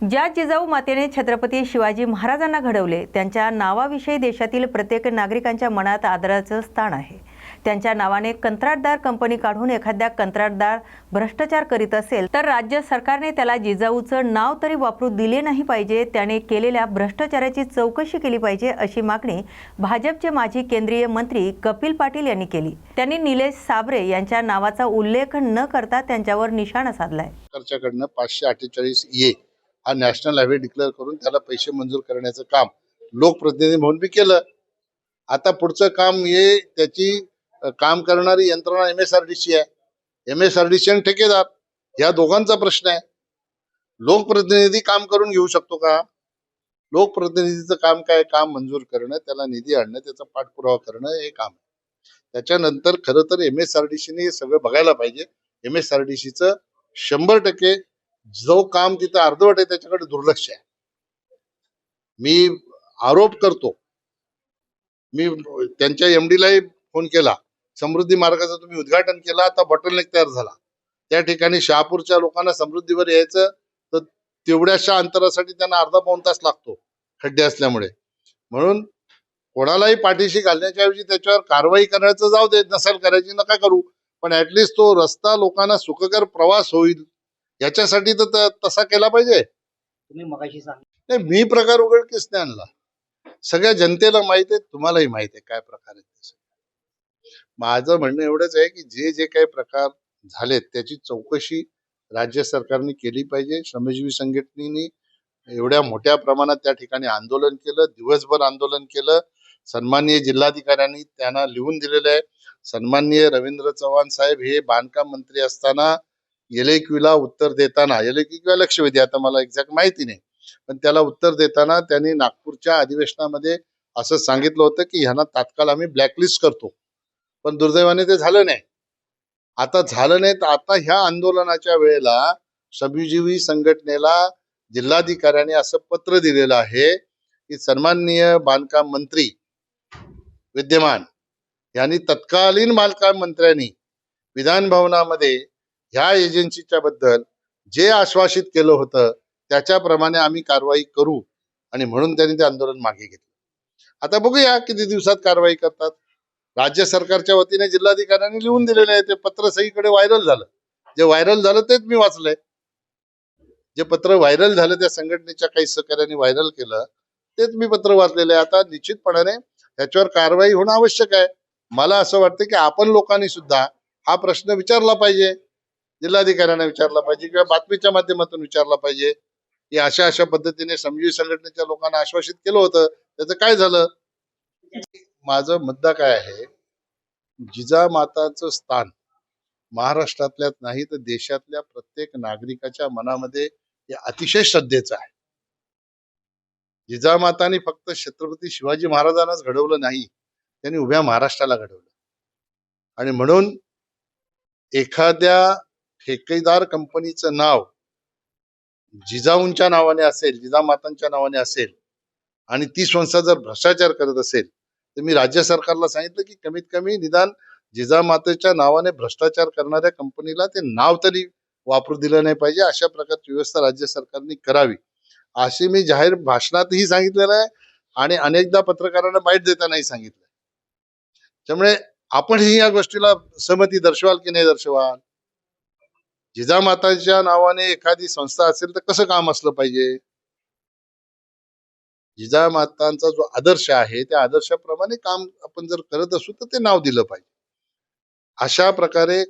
ज्या जिजाऊ मातेने छत्रपती शिवाजी महाराजांना घडवले त्यांच्या नावाविषयी देशातील प्रत्येक नागरिकांच्या मनात आदराचं स्थान आहे. त्यांच्या नावाने कंत्राटदार कंपनी काढून एखाद्या कंत्राटदार भ्रष्टाचार करीत असेल तर राज्य सरकारने त्याला जिजाऊचं नाव तरी वापरू दिले नाही पाहिजे त्याने केलेल्या भ्रष्टाचाराची चौकशी केली पाहिजे अशी मागणी भाजपचे माजी केंद्रीय मंत्री कपिल पाटील यांनी केली. त्यांनी निलेश साबरे यांच्या नावाचा उल्लेख न करता त्यांच्यावर निशाणा साधलाय. सरकारच्याकडनं पाचशे अठ्ठेचाळीस हा नॅशनल हायवे डिक्लेअर करून त्याला पैसे मंजूर करण्याचं काम लोकप्रतिनिधी म्हणून बी केलं. आता पुढचं काम हे त्याची काम करणारी यंत्रणा M S R D C आहे. M S R D C आणि ठेकेदार या दोघांचा प्रश्न आहे. लोकप्रतिनिधी काम करून घेऊ शकतो का? लोकप्रतिनिधीचं काम काय? काम मंजूर करणं त्याला निधी आणणं त्याचा पाठपुरावा करणं हे काम आहे. त्याच्यानंतर खरं तर एम एस आर डी सीने हे सगळं बघायला पाहिजे. एम एस आर डी सीचं शंभर टक्के जो काम तिथं अर्धवट आहे त्याच्याकडे दुर्लक्ष आहे. मी आरोप करतो. मी त्यांच्या एमडीलाही फोन केला. समृद्धी मार्गाचं तुम्ही उद्घाटन केला आता बॉटलनेक तयार झाला. त्या ठिकाणी शहापूरच्या लोकांना समृद्धीवर यायचं तर तेवढ्याशा अंतरासाठी त्यांना अर्धा पाऊन तास लागतो खड्डे असल्यामुळे. म्हणून कोणालाही पाठीशी घालण्याच्या ऐवजी त्याच्यावर कारवाई करण्याचं जाऊ दे नसेल करायची नका करू. पण ऍटलिस्ट तो रस्ता लोकांना सुखकर प्रवास होईल. याच्यासाठी तर तसा केला पाहिजे. तुम्ही मगाशी सांग नाही मी प्रकार उघडकीस नाही आणला. सगळ्या जनतेला माहीत आहे तुम्हालाही माहीत आहे काय प्रकार सगळे. माझं म्हणणं एवढंच आहे की जे जे काही प्रकार झालेत त्याची चौकशी राज्य सरकारने केली पाहिजे. श्रमजीवी संघटनेने एवढ्या मोठ्या प्रमाणात त्या ठिकाणी आंदोलन केलं दिवसभर आंदोलन केलं. सन्माननीय जिल्हाधिकाऱ्यांनी त्यांना लिहून दिलेलं आहे. सन्माननीय रवींद्र चव्हाण साहेब हे बांधकाम मंत्री असताना एलेक्यूला उत्तर देताना एलेक्यू किंवा लक्षवेधी आता मला एक्झॅक्ट माहिती नाही. पण त्याला उत्तर देताना त्यांनी नागपूरच्या अधिवेशनामध्ये असं सांगितलं होतं की ह्यांना तात्काळ आम्ही ब्लॅकलिस्ट करतो. पण दुर्दैवाने ते झालं नाही. आता झालं नाही तर आता ह्या आंदोलनाच्या वेळेला श्रमजीवी संघटनेला जिल्हाधिकाऱ्याने असं पत्र दिलेलं आहे की सन्माननीय बांधकाम मंत्री विद्यमान यांनी तत्कालीन बांधकाम मंत्र्यांनी विधान भवनामध्ये ह्या एजन्सीच्या बद्दल जे आश्वासित केलं होतं त्याच्याप्रमाणे आम्ही कारवाई करू. आणि म्हणून त्यांनी ते आंदोलन मागे घेतलं. आता बघूया किती दिवसात कारवाई करतात. राज्य सरकारच्या वतीने जिल्हाधिकाऱ्यांनी लिहून दिलेले आहे ते पत्र सगळीकडे व्हायरल झालं. जे व्हायरल झालं तेच मी वाचलंय. जे पत्र व्हायरल झालं त्या संघटनेच्या काही सहकार्याने व्हायरल केलं तेच मी पत्र वाचलेलं आहे. आता निश्चितपणाने त्याच्यावर कारवाई होणं आवश्यक आहे. मला असं वाटतं की आपण लोकांनी सुद्धा हा प्रश्न विचारला पाहिजे. जिल्हाधिकाऱ्यांना विचारला पाहिजे किंवा बातमीच्या माध्यमातून विचारला पाहिजे. की अशा अशा पद्धतीने समजी संघटनेच्या लोकांना आश्वासित केलं होतं. त्याचं काय झालं? माझा मुद्दा काय आहे? जिजामाताचं स्थान महाराष्ट्रातल्याच नाही तर देशातल्या प्रत्येक नागरिकाच्या मनामध्ये हे अतिशय श्रद्धेचं आहे. जिजामातानी फक्त छत्रपती शिवाजी महाराजांनाच घडवलं नाही त्यांनी उभ्या महाराष्ट्राला घडवलं. आणि म्हणून एखाद्या ठेकेदार कंपनीचं नाव जिजाऊंच्या नावाने असेल जिजामातांच्या नावाने असेल आणि ती संस्था जर भ्रष्टाचार करत असेल तर मी राज्य सरकारला सांगितलं की कमीत कमी निदान जिजामातेच्या नावाने भ्रष्टाचार करणाऱ्या कंपनीला ते नाव तरी वापरू दिलं नाही पाहिजे. अशा प्रकारची व्यवस्था राज्य सरकारने करावी. अशी मी जाहीर भाषणातही सांगितलेलं आहे आणि अनेकदा पत्रकारांना बाईट देतानाही सांगितलं त्यामुळे आपणही या गोष्टीला सहमती दर्शवाल की नाही दर्शवाल? जिजामाताच्या नावाने एखादी संस्था असेल तर कसं काम असलं पाहिजे? जिजामातांचा जो आदर्श आहे त्या आदर्शाप्रमाणे काम आपण जर करत असू तर ते नाव दिलं पाहिजे. अशा प्रकारे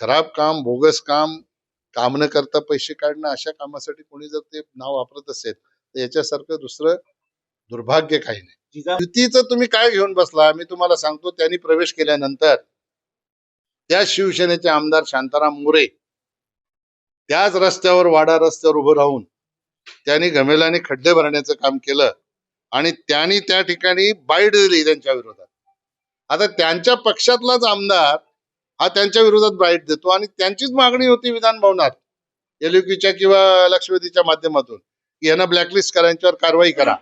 खराब काम बोगस काम काम न करता पैसे काढणं अशा कामासाठी कोणी जर ते नाव वापरत असेल तर याच्यासारखं दुसरं दुर्भाग्य काही नाही. युतीचं तुम्ही काय घेऊन बसला? मी तुम्हाला सांगतो त्यांनी प्रवेश केल्यानंतर त्या शिवसेनेचे आमदार शांताराम मोरे त्याच रस्त्यावर वाडा रस्त्यावर उभं राहून त्यांनी घमेलाने खड्डे भरण्याचं काम केलं आणि त्यांनी त्या ठिकाणी बाईट दिली त्यांच्या विरोधात. आता त्यांच्या पक्षातलाच आमदार हा त्यांच्या विरोधात बाईट देतो आणि त्यांचीच मागणी होती विधान भवनात एलयुकीच्या किंवा लक्षवेधीच्या माध्यमातून की यांना ब्लॅकलिस्ट करा यांच्यावर कारवाई करा.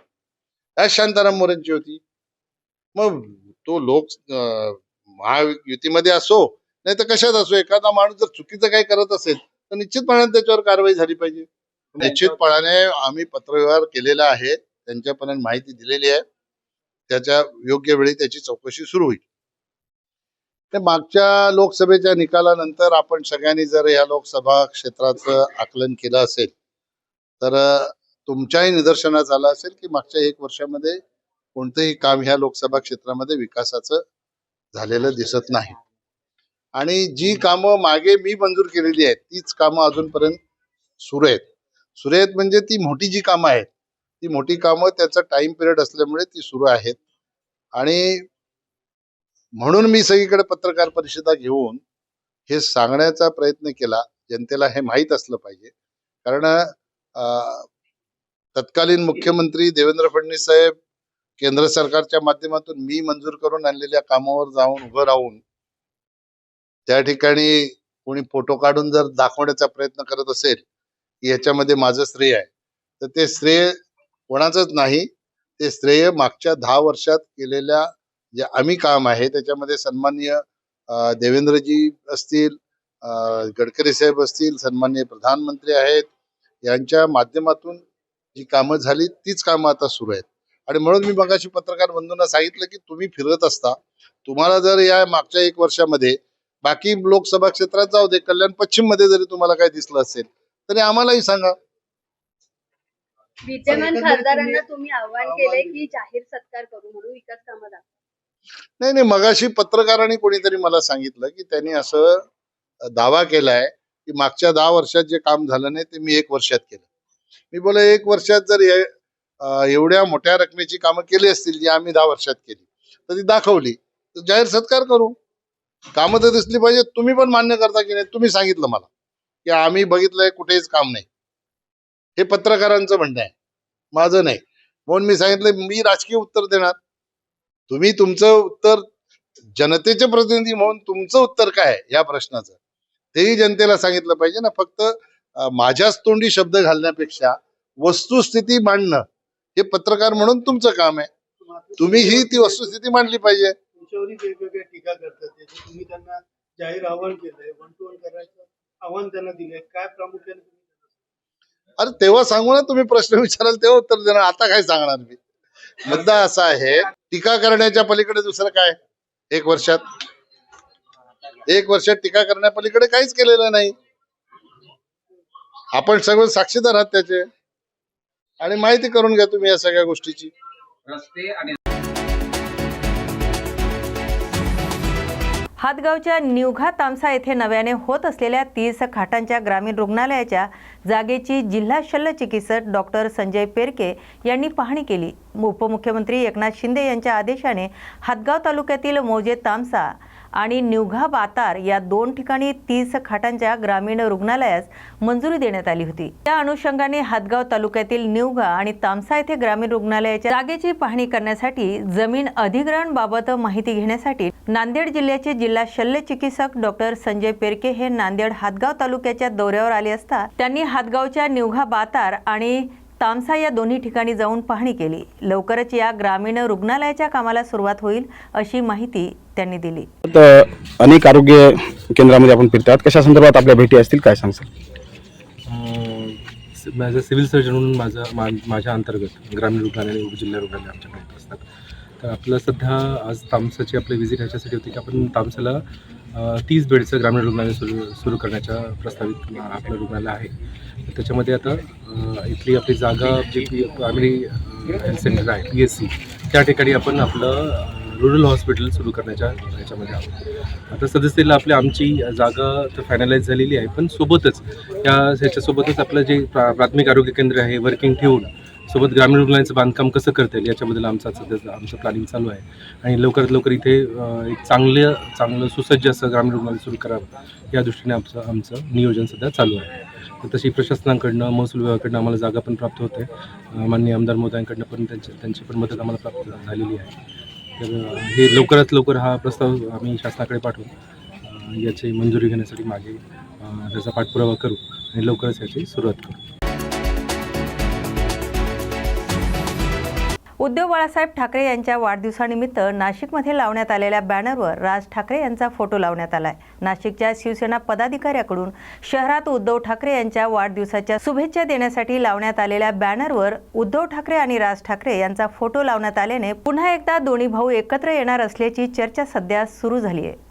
या शांताराम मोरेंची होती. मग तो लोक महायुतीमध्ये असो नाही तर कशात असो एखादा माणूस जर चुकीचं काही करत असेल तर निश्चितपणे त्याच्यावर कारवाई झाली पाहिजे. निश्चितपणाने आम्ही पत्रव्यवहार केलेला आहे. त्यांच्यापर्यंत माहिती दिलेली आहे. त्याच्या योग्य वेळी त्याची चौकशी सुरू होईल. ते मागच्या लोकसभेच्या निकालानंतर आपण सगळ्यांनी जर या लोकसभा क्षेत्राचं आकलन केलं असेल तर तुमच्याही निदर्शनास आलं असेल की मागच्या एक वर्षामध्ये कोणतंही काम ह्या लोकसभा क्षेत्रामध्ये विकासाचं झालेलं दिसत नाही. आणि जी कामं मागे मी मंजूर केलेली आहेत तीच कामं अजूनपर्यंत सुरू आहेत. सुरू आहेत म्हणजे ती मोठी जी कामं आहेत ती मोठी कामं त्याचा टाइम पिरियड असल्यामुळे ती सुरू आहेत. आणि म्हणून मी सगळीकडे पत्रकार परिषदा घेऊन हे सांगण्याचा प्रयत्न केला जनतेला हे माहीत असलं पाहिजे. कारण अं, तत्कालीन मुख्यमंत्री देवेंद्र फडणवीस साहेब केंद्र सरकारच्या माध्यमातून मी मंजूर करून आणलेल्या कामावर जाऊन उभं राहून त्या ठिकाणी कोणी फोटो काढून जर दाखवण्याचा प्रयत्न करत असेल की याच्यामध्ये माझं श्रेय आहे तर ते श्रेय कोणाचंच नाही. ते श्रेय मागच्या दहा वर्षात केलेल्या जे आम्ही काम आहे त्याच्यामध्ये सन्माननीय देवेंद्रजी असतील गडकरी साहेब असतील सन्माननीय प्रधानमंत्री आहेत यांच्या माध्यमातून जी कामं झाली तीच कामं आता सुरू आहेत. आणि म्हणून मी मगाशी पत्रकार बंधूंना सांगितलं की तुम्ही फिरत असता तुम्हाला जर या मागच्या एक वर्षामध्ये बाकी लोकसभा क्षेत्रात जाऊ दे कल्याण पश्चिममध्ये जरी तुम्हाला काय दिसलं असेल तरी आम्हालाही सांगा. विद्यमान खासदारांना तुम्ही आव्हान केलंय की जाहीर सत्कार करू म्हणून विकास कामं दाखवा. नाही नाही मगाशी पत्रकारांनी कोणीतरी मला सांगितलं की त्यांनी असं दावा केलाय की मागच्या दहा वर्षात जे काम झालं नाही ते मी एक वर्षात केलं. मी बोला एक वर्षात जर एवढ्या मोठ्या रकमेची कामं केली असतील जी आम्ही दहा वर्षात केली तर ती दाखवली. तर जाहीर सत्कार करू. कामं तर दिसली पाहिजे. तुम्ही पण मान्य करता की नाही? तुम्ही सांगितलं मला की आम्ही बघितलंय कुठेच काम नाही. हे पत्रकारांचं म्हणणं आहे. माझं नाही. म्हणून मी सांगितलं मी राजकीय उत्तर देणार. तुम्ही तुमचं उत्तर जनतेचे प्रतिनिधी म्हणून तुमचं उत्तर काय आहे या प्रश्नाचं? तेही जनतेला सांगितलं पाहिजे ना. फक्त माझ्याच तोंडी शब्द घालण्यापेक्षा वस्तुस्थिती मांडणं हे पत्रकार म्हणून तुमचं काम आहे. तुम्ही ही ती वस्तुस्थिती मांडली पाहिजे. तुमच्यावरही वेगवेगळ्या टीका करतात त्याचं तुम्ही त्यांना जाहीर आव्हान केलंय वन टू वन करायचं आव्हान त्यांना दिलंय. काय प्रामुख्याने तुम्ही अरे तेव्हा सांगू ना तुम्ही प्रश्न विचाराल तेव्हा उत्तर देणार. आता काय सांगणार मी? मुद्दा असा आहे टीका करण्याच्या पलीकडे दुसरं काय? एक वर्षात. एक वर्षात टीका करण्यापलीकडे काहीच केलेलं नाही. आपण सगळं साक्षीदार आहात त्याचे. आणि माहिती करून घ्या तुम्ही या सगळ्या गोष्टीची. रस्ते आणि हातगावच्या निवघा तामसा येथे नव्याने होत असलेल्या तीस खाटांच्या ग्रामीण रुग्णालयाच्या जागेची जिल्हा शल्य चिकित्सक डॉक्टर संजय पेरके यांनी पाहणी केली. उपमुख्यमंत्री एकनाथ शिंदे यांच्या आदेशाने हातगाव तालुक्यातील मोजे तामसा आणि निवघा बातार या दोन ठिकाणी तीस खाटांच्या ग्रामीण रुग्णालयास मंजुरी देण्यात आली होती. त्या अनुषंगाने हातगाव तालुक्यातील निवघा आणि तामसा येथे ग्रामीण रुग्णालयाच्या जागेची पाहणी करण्यासाठी जमीन अधिग्रहण बाबत माहिती घेण्यासाठी नांदेड जिल्ह्याचे जिल्हा शल्य चिकित्सक डॉक्टर संजय पेरके हे नांदेड हातगाव तालुक्याच्या दौऱ्यावर आले असता त्यांनी हातगावच्या निवघा बातार आणि तामसा या दोन्ही ठिकाणी जाऊन पाहणी केली. लवकरच या ग्रामीण रुग्णालयाच्या कामाला सुरुवात होईल अशी माहिती त्यांनी दिली. तर अनेक आरोग्य केंद्रामध्ये आपण फिरतात. कशा संदर्भात आपल्या भेटी असतील काय सांगसाल माझं सिव्हिल सर्जन म्हणून माझं मा माझ्या अंतर्गत ग्रामीण रुग्णालय आणि उपजिल्हा रुग्णालय आमच्याकडे येत असतात. तर आपलं सध्या आज तामसाची आपली व्हिजिट ह्याच्यासाठी होती की आपण तामसाला तीस बेडचं ग्रामीण रुग्णालय सुरू सुरू करण्याच्या प्रस्तावित आपलं रुग्णालय आहे. त्याच्यामध्ये आता इथली आपली जागा जी पी प्रायमरी हेल्थ सेंटर आहे पी एस सी त्या ठिकाणी आपण आपलं रुरल हॉस्पिटल सुरू करण्याच्या ह्याच्यामध्ये आहोत. आता सदस्यला आपली आमची जागा तर फायनलाइज झालेली आहे पण सोबतच या ह्याच्यासोबतच आपलं जे प्रा प्राथमिक आरोग्य केंद्र आहे वर्किंग ठेवून सोबत ग्रामीण रुग्णालयाचं बांधकाम कसं करता येईल याच्याबद्दल आमचा सध्या आमचं प्लॅनिंग चालू आहे. आणि लवकरात लवकर इथे एक चांगलं चांगलं सुसज्ज असं ग्रामीण रुग्णालय सुरू करावं या दृष्टीने आमचं आमचं नियोजन सध्या चालू आहे. तर तशी प्रशासनाकडनं महसूल विभागाकडनं आम्हाला जागा पण प्राप्त होते. माननीय आमदार मोदयांकडनं पण त्यांची त्यांची पण मदत आम्हाला प्राप्त झालेली आहे. तर हे लवकरात लवकर हा प्रस्ताव आम्ही शासनाकडे पाठवू. याची मंजुरी घेण्यासाठी मागे त्याचा पाठपुरावा करू आणि लवकरच याची सुरुवात करू. उद्धव बाळासाहेब ठाकरे यांच्या वाढदिवसानिमित्त नाशिकमध्ये लावण्यात आलेल्या बॅनरवर राज ठाकरे यांचा फोटो लावण्यात आलाय. नाशिकच्या शिवसेना पदाधिकाऱ्याकडून शहरात उद्धव ठाकरे यांच्या वाढदिवसाच्या शुभेच्छा देण्यासाठी लावण्यात आलेल्या बॅनरवर उद्धव ठाकरे आणि राज ठाकरे यांचा फोटो लावण्यात आल्याने पुन्हा एकदा दोन्ही भाऊ एकत्र येणार असल्याची चर्चा सध्या सुरू झाली आहे.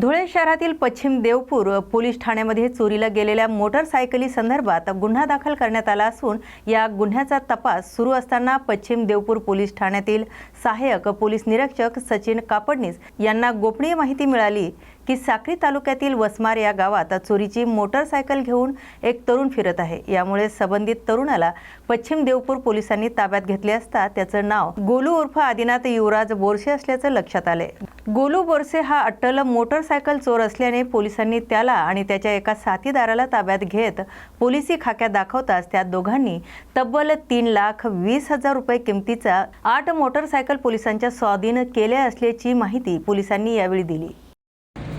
धुळे शहरातील पश्चिम देवपूर पोलीस ठाण्यामध्ये चोरीला गेलेल्या मोटरसायकली संदर्भात गुन्हा दाखल करण्यात आला असून या गुन्ह्याचा तपास सुरू असताना पश्चिम देवपूर पोलीस ठाण्यातील सहाय्यक पोलीस निरीक्षक सचिन कापडनीस यांना गोपनीय माहिती मिळाली. की साक्री तालुक्यातील वसमार या गावात चोरीची मोटरसायकल घेऊन एक तरुण फिरत आहे. यामुळे संबंधित तरुणाला पश्चिम देवपूर पोलिसांनी ताब्यात घेतले असता त्याचं नाव गोलू उर्फ आदिनाथ युवराज बोरसे असल्याचं लक्षात आले. गोलू बोरसे हा अट्टल मोटरसायकल चोर असल्याने पोलिसांनी त्याला आणि त्याच्या एका साथीदाराला ताब्यात घेत पोलिसी खाक्यात दाखवताच त्या दोघांनी तब्बल तीन लाख वीस हजार रुपये किमतीचा आठ मोटरसायकल पोलिसांच्या स्वाधीन केल्या असल्याची माहिती पोलिसांनी यावेळी दिली.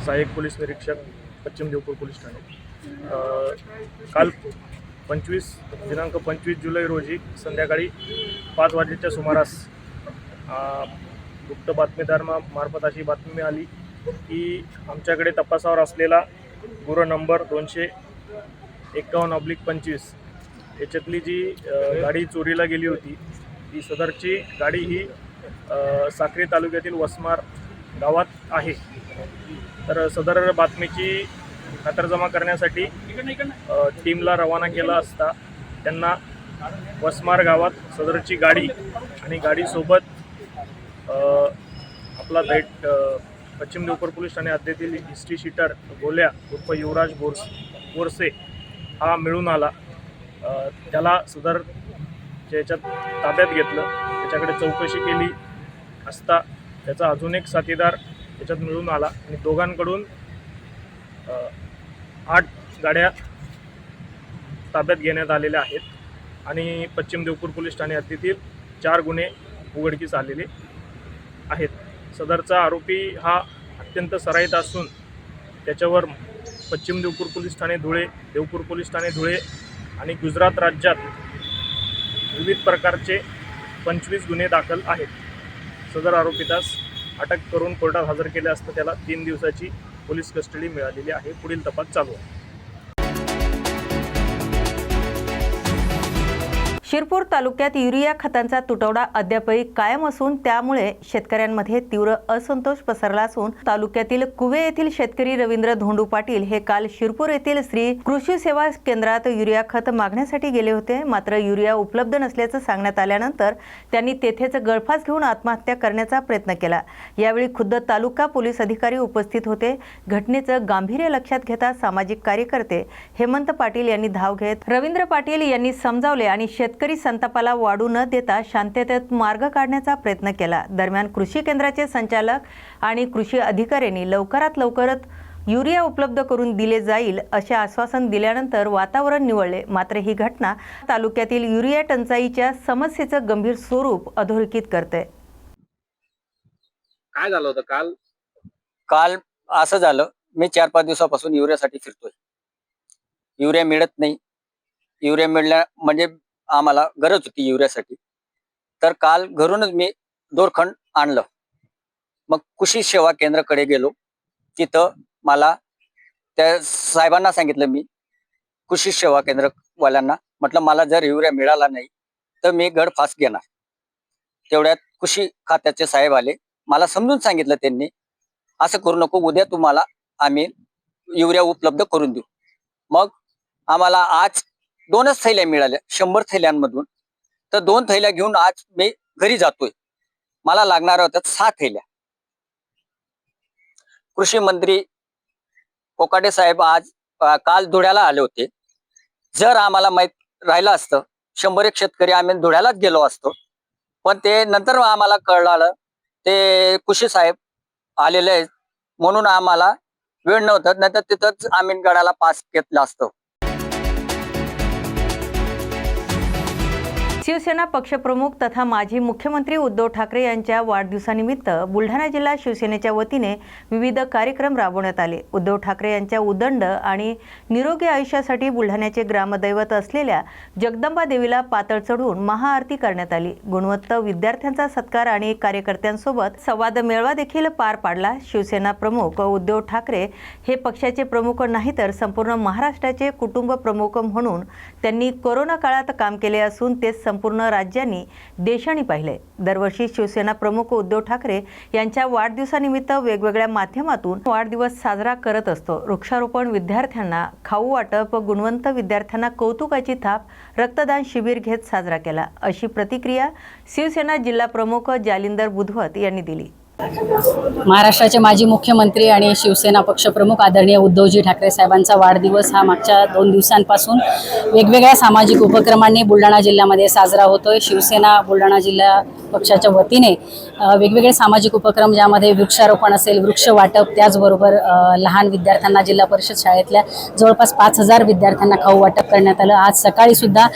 सहाय्यक पोलीस निरीक्षक पश्चिम देवपूर पोलीस ठाणे. काल पंचवीस दिनांक पंचवीस जुलै रोजी संध्याकाळी पाच वाजेच्या सुमारास गुप्त बातमीदार मार्फत अशी बातमी मिळाली की आमच्याकडे तपासावर असलेला गुर नंबर दोनशे एकावन्न ऑब्लिक पंचवीस याच्यातली जी गाडी चोरीला गेली होती ती सदरची गाडी ही साक्री तालुक्यातील वसमार गावात आहे. तर सदर बातमीची खातरजमा करण्यासाठी टीमला रवाना केला असता त्यांना वसमार गावात सदरची गाडी आणि गाडीसोबत आपला दैट पश्चिम देवपूर पोलीस ठाणे हद्दीतील हिस्ट्री शीटर गोल्या उर्फ युवराज बोर्स बोरसे हा मिळून आला. त्याला सदर याच्यात ताब्यात घेतलं. त्याच्याकडे चौकशी केली असता त्याचा अजून एक साथीदार त्याच्यात मिळून आला. आणि दोघांकडून आठ गाड्या ताब्यात घेण्यात आलेल्या आहेत. आणि पश्चिम देवपूर पोलीस ठाणे हद्दीतील चार गुन्हे उघडकीस आलेले आहेत. सदरचा आरोपी हा अत्यंत सराईत असून त्याच्यावर पश्चिम देवपूर पोलीस ठाणे धुळे देवपूर पोलीस ठाणे धुळे आणि गुजरात राज्यात विविध प्रकारचे पंचवीस गुन्हे दाखल आहेत. सदर आरोपीतास अटक करून कोर्टात हजर केले असता त्याला तीन दिवसाची पोलीस कस्टडी मिळालेली आहे. पुढील तपास चालू आहे. शिरपूर तालुक्यात युरिया खतांचा तुटवडा अद्यापही कायम असून त्यामुळे शेतकऱ्यांमध्ये तीव्र असंतोष पसरला असून तालुक्यातील कुवे येथील शेतकरी रवींद्र धोंडू पाटील हे काल शिरपूर येथील श्री कृषी सेवा केंद्रात युरिया खत मागण्यासाठी गेले होते. मात्र युरिया उपलब्ध नसल्याचं सांगण्यात आल्यानंतर त्यांनी तेथेच गळफास घेऊन आत्महत्या करण्याचा प्रयत्न केला. यावेळी खुद्द तालुका पोलीस अधिकारी उपस्थित होते. घटनेचं गांभीर्य लक्षात घेता सामाजिक कार्यकर्ते हेमंत पाटील यांनी धाव घेत रवींद्र पाटील यांनी समजावले आणि शेतकरी संतापाला वाढू न देता शांततेत मार्ग काढण्याचा प्रयत्न केला. दरम्यान कृषी केंद्राचे संचालक आणि कृषी अधिकाऱ्यांनी लवकरात लवकरच युरिया उपलब्ध करून दिले जाईल असे आश्वासन दिल्यानंतर वातावरण निवळले. मात्र ही घटना तालुक्यातील युरिया टंचाईच्या समस्येचं गंभीर स्वरूप अधोरेखित करते. काय झालं होतं काल? काल असं झालं मी चार पाच दिवसापासून युरियासाठी फिरतोय. युरिया मिळत नाही. युरिया मिळल्या म्हणजे आम्हाला गरज होती युरियासाठी. तर काल घरूनच मी दोरखंड आणलं. मग कृषी सेवा केंद्राकडे गेलो. तिथं मला त्या साहेबांना सांगितलं मी कृषी सेवा केंद्रवाल्यांना म्हटलं मला जर युरिया मिळाला नाही तर मी गड फास्ट घेणार. तेवढ्यात कृषी खात्याचे साहेब आले. मला समजून सांगितलं त्यांनी असं करू नको उद्या तुम्हाला आम्ही युरिया उपलब्ध करून देऊ. मग आम्हाला आज दोनच थैल्या मिळाल्या शंभर थैल्यांमधून. तर दोन थैल्या घेऊन आज मी घरी जातोय. मला लागणार होत्या सहा थैल्या. कृषी मंत्री कोकाटे साहेब आज काल धुळ्याला आले होते. जर आम्हाला माहीत राहिलं असतं शंभर एक शेतकरी आम्ही धुळ्यालाच गेलो असतो. पण ते नंतर आम्हाला कळलं ते कृषी साहेब आलेले आहेत. म्हणून आम्हाला वेळ नव्हता नाही तर तिथंच आम्ही गडाला पास घेतलं असतो. शिवसेना पक्षप्रमुख तथा माजी मुख्यमंत्री उद्धव ठाकरे यांच्या वाढदिवसानिमित्त बुलढाणा जिल्हा शिवसेनेच्या वतीने विविध कार्यक्रम राबवण्यात आले. उद्धव ठाकरे यांच्या उदंड आणि निरोगी आयुष्यासाठी बुलढाण्याचे ग्रामदैवत असलेल्या जगदंबा देवीला पातळ चढून महाआरती करण्यात आली. गुणवत्ता विद्यार्थ्यांचा सत्कार आणि कार्यकर्त्यांसोबत संवाद मेळावा देखील पार पाडला. शिवसेना प्रमुख उद्धव ठाकरे हे पक्षाचे प्रमुख नाही तर संपूर्ण महाराष्ट्राचे कुटुंब प्रमुख म्हणून त्यांनी कोरोना काळात काम केले असून ते संपूर्ण राज्यांनी देशाने पाहिले. दरवर्षी शिवसेना प्रमुख उद्धव ठाकरे यांच्या वाढदिवसानिमित्त वेगवेगळ्या माध्यमातून वाढदिवस साजरा करत असतो. वृक्षारोपण विद्यार्थ्यांना खाऊ वाटप गुणवंत विद्यार्थ्यांना कौतुकाची थाप रक्तदान शिबिर घेत साजरा केला. अशी प्रतिक्रिया शिवसेना जिल्हा प्रमुख जालिंदर बुधवत यांनी दिली. महाराष्ट्राचे माजी मुख्यमंत्री आणि शिवसेना पक्षप्रमुख आदरणीय उद्धवजी ठाकरे साहेबांचा वाढदिवस हा मागच्या दोन दिवसांपासून वेगवेगळ्या सामाजिक उपक्रमांनी बुलढाणा जिल्ह्यामध्ये साजरा होतोय. शिवसेना बुलढाणा जिल्हा पक्षाच्या वतीने वेगवेगळे सामाजिक उपक्रम ज्यामध्ये वृक्षारोपण असेल वृक्ष वाटप त्याचबरोबर लहान विद्यार्थ्यांना जिल्हा परिषद शाळेतल्या जवळपास पाच हजार विद्यार्थ्यांना खाऊ वाटप करण्यात आलं. आज सकाळी सुद्धा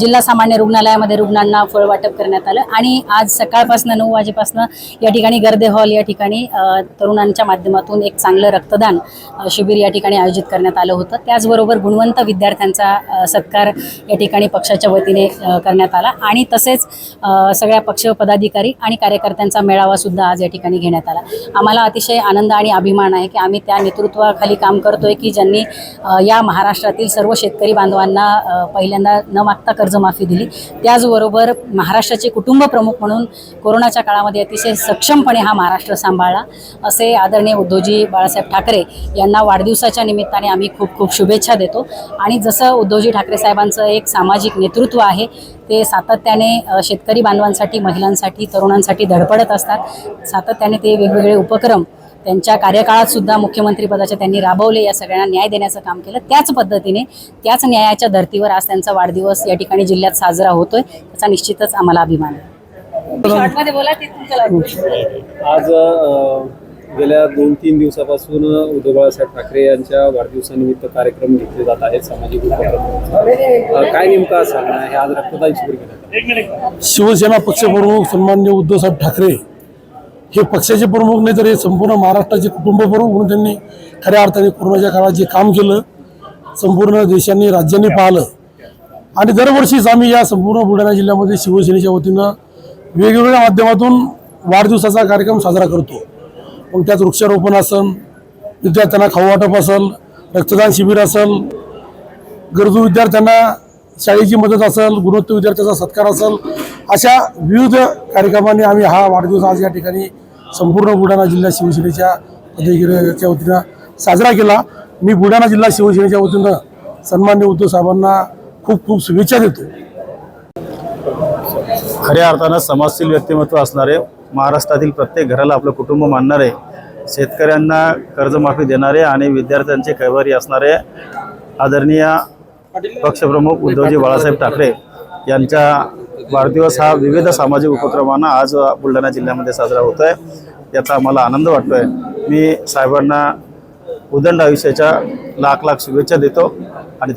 जिल्हा सामान्य रुग्णालयामध्ये रुग्णांना फळ वाटप करण्यात आलं. आणि आज सकाळपासून नऊ वाजेपासून या ठिकाणी गर्दे हॉल या ठिकाणी तरुणांच्या माध्यमातून एक चांगलं रक्तदान शिबिर या ठिकाणी आयोजित करण्यात आलं होतं. त्याचबरोबर गुणवंत विद्यार्थ्यांचा सत्कार या ठिकाणी पक्षाच्या वतीने करण्यात आला. आणि तसेच सगळ्या पक्ष पदाधिकारी आणि कार्यकर्त्यांचा मेळावा सुद्धा आज या ठिकाणी घेण्यात आला. आम्हाला अतिशय आनंद आणि अभिमान आहे की आम्ही त्या नेतृत्वाखाली काम करतोय की ज्यांनी या महाराष्ट्रातील सर्व शेतकरी बांधवांना पहिल्यांदा न मागता कर्जमाफी दिली. त्याचबरोबर महाराष्ट्राचे कुटुंब प्रमुख म्हणून कोरोनाच्या काळामध्ये अतिशय सक्षमपणे हा महाराष्ट्र सांभाळला असे आदरणीय उद्धवजी बाळासाहेब ठाकरे यांना वाढदिवसाच्या निमित्ताने आम्ही खूप खूप शुभेच्छा देतो. आणि जसं उद्धवजी ठाकरे साहेबांचं एक सामाजिक नेतृत्व आहे ते सातत्याने शेतकरी बांधवांसाठी महिलांसाठी तरुणांसाठी धडपडत असतात. सातत्याने ते वेगवेगळे उपक्रम त्यांच्या कार्यकाळात सुद्धा मुख्यमंत्रीपदाचे त्यांनी राबवले या सगळ्यांना न्याय देण्याचं काम केलं. त्याच पद्धतीने त्याच न्यायाच्या धर्तीवर आज त्यांचा वाढदिवस या ठिकाणी जिल्ह्यात साजरा होतोय. त्याचा निश्चितच आम्हाला अभिमान आहे. शॉर्टमध्ये बोला ते तुमच्या लागू. आज अ, गेल्या दोन तीन दिवसापासून उद्धव बाळासाहेब ठाकरे यांच्या वाढदिवसानिमित्त कार्यक्रम घेतले जात आहेत सामाजिक उपक्रम अ, काय नेमका सांगणं आहे आज रक्तदान शिबिर घेण्यात आलं. शिवसेना पक्षप्रमुख सन्मान्य उद्धवसाहेब ठाकरे हे पक्षाचे प्रमुख नाही तर हे संपूर्ण महाराष्ट्राचे कुटुंब प्रमुख म्हणून त्यांनी खऱ्या अर्थाने कोरोनाच्या काळात जे काम केलं संपूर्ण देशांनी राज्यांनी पाहिलं आणि दरवर्षीच आम्ही या संपूर्ण बुलढाणा जिल्ह्यामध्ये शिवसेनेच्या वतीनं वेगवेगळ्या माध्यमातून वाढदिवसाचा कार्यक्रम साजरा करतो. मग त्यात वृक्षारोपण असेल विद्यार्थ्यांना खाऊ वाटप असेल रक्तदान शिबिर असेल गरजू विद्यार्थ्यांना शाळेची मदत असेल गुणवत्ता विद्यार्थ्याचा सत्कार असेल अशा विविध कार्यक्रमांनी आम्ही हा वाढदिवस आज या ठिकाणी संपूर्ण बुलढाणा जिल्हा शिवसेनेच्या पदाधिकाऱ्याच्या वतीनं साजरा केला. मी बुलढाणा जिल्हा शिवसेनेच्या वतीनं सन्मान्य उद्धव साहेबांना खूप खूप शुभेच्छा देतो. खऱ्या अर्थानं समाजशील व्यक्तिमत्व असणारे महाराष्ट्रातील प्रत्येक घराला आपलं कुटुंब मानणारे शेतकऱ्यांना कर्जमाफी देणारे आणि विद्यार्थ्यांचे कैवारी असणारे आदरणीय पक्षप्रमुख उद्धवजी बाळासाहेब ठाकरे यांचा वाढदिवस हा विविध सामाजिक उपक्रमांना आज बुलढाणा जिल्ह्यामध्ये साजरा होत आहे याचा आम्हाला आनंद वाटतो आहे मी साहेबांना उदंड आयुष्याच्या लाख लाख शुभेच्छा देतो आणि